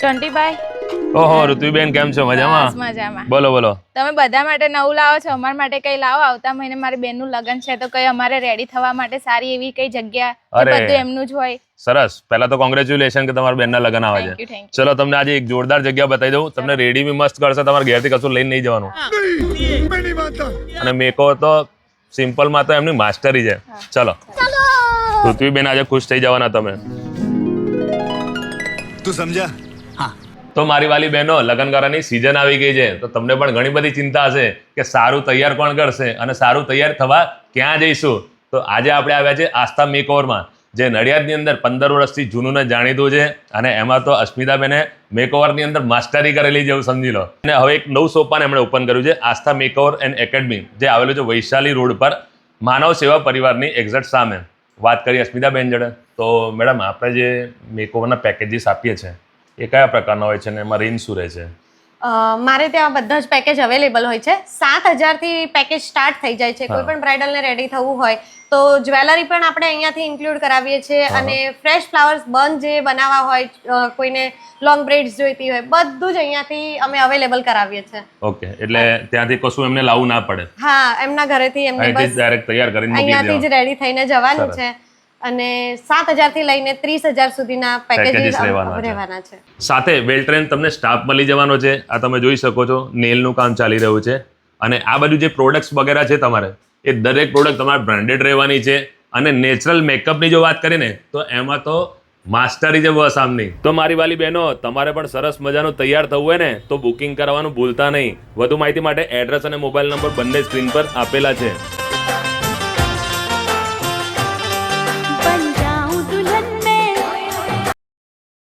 ચંટીભાઈ ઓહો ઋતુબેન કેમ છો? મજામાં? મજામાં. બોલો બોલો. તમે બધા માટે નવું લાવો છો? અમારા માટે કઈ લાવો? આવતા મહિને મારી બેનનું લગ્ન છે તો કઈ અમારે રેડી થવા માટે સારી એવી કઈ જગ્યા અરે. બધું એમનું જ હોય? સરસ. પહેલા તો કોંગ્રેચ્યુલેશન કે તમારા બેનના લગ્ન આવે છે. ચલો તમને આજે એક જોરદાર જગ્યા બતાવી દઉં. તમને રેડી બી મસ્ત કરશે તમારે ઘેરથી કશું લઈને નહીં જવાનું. અને મેકો તો સિમ્પલમાં તો એમની માસ્ટરી છે. ચલો. પૃથ્વીબેન આજે ખુશ થઈ જવાના તમે. તું સમજા. હા. તો મારી વાલી બહેનો લગ્ન કરવાની સિઝન આવી ગઈ છે, તો તમને પણ ઘણી બધી ચિંતા હશે કે સારું તૈયાર કોણ કરશે અને સારું તૈયાર થવા ક્યાં જઈશું? તો આજે આપણે આવ્યા છે આસ્થા મેકઓવરમાં જે નડિયાદની અંદર પંદર વર્ષથી જૂનું ને જાણીતું છે અને એમાં તો અસ્મિતાબેને મેકઓવરની અંદર માસ્ટરી કરેલી જેવું સમજી લો. અને હવે એક નવું સોપાન એમણે ઓપન કર્યું છે, આસ્થા મેકઓવર એન્ડ એકેડમી જે આવેલું છે વૈશાલી રોડ પર માનવ સેવા પરિવારની એક્ઝેક્ટ સામે. વાત કરી અસ્મિતાબેન જોડે. તો મેડમ, આપણે જે મેકઓવરના પેકેજીસ આપીએ છીએ એ કયા પ્રકારના હોય છે અને એમાં રેન્જ શું રહે છે? મારે ત્યાં બધા જ પેકેજ અવેલેબલ હોય છે. સાત હજારથી પેકેજ સ્ટાર્ટ થઈ જાય છે. કોઈ પણ બ્રાઇડલને રેડી થવું હોય તો જ્વેલરી પણ આપણે અહીંયાથી ઇન્ક્લુડ કરાવીએ છીએ અને ફ્રેશ ફ્લાવર્સ બંધ જે બનાવવા હોય કોઈને લોંગ બ્રેડ્સ જોઈતી હોય બધું જ અહીંયાથી અમે અવેલેબલ કરાવીએ છીએ. ઓકે એટલે ત્યાંથી કશું એમને લાવવું ના પડે. હા એમના ઘરેથી એમને બસ ડાયરેક્ટ તૈયાર કરીને અહીંયાથી જ રેડી થઈને જવાનું છે. અને સાત હજારથી લઈને ત્રીસ હજાર સુધીના પેકેજીસ રહેવાના છે. રહેવાના છે. સાથે વેલ ટ્રેન તમને સ્ટાફ મળી જવાનો છે. આ તમે જોઈ શકો છો નેલનું કામ ચાલી રહ્યું છે. અને આ બધું જે પ્રોડક્ટ્સ વગેરે છે તમારે એ દરેક પ્રોડક્ટ તમારે બ્રાન્ડેડ રહેવાની છે. અને નેચરલ મેકઅપની જો વાત કરીને તો એમાં તો માસ્ટરી છે બસ આમની. તો મારી વાલી બહેનો તમારે પણ સરસ મજાનું તૈયાર થવું હોય ને તો બુકિંગ કરવાનું ભૂલતા નહીં. વધુ માહિતી માટે એડ્રેસ અને મોબાઈલ નંબર બંને સ્ક્રીન પર આપેલા છે.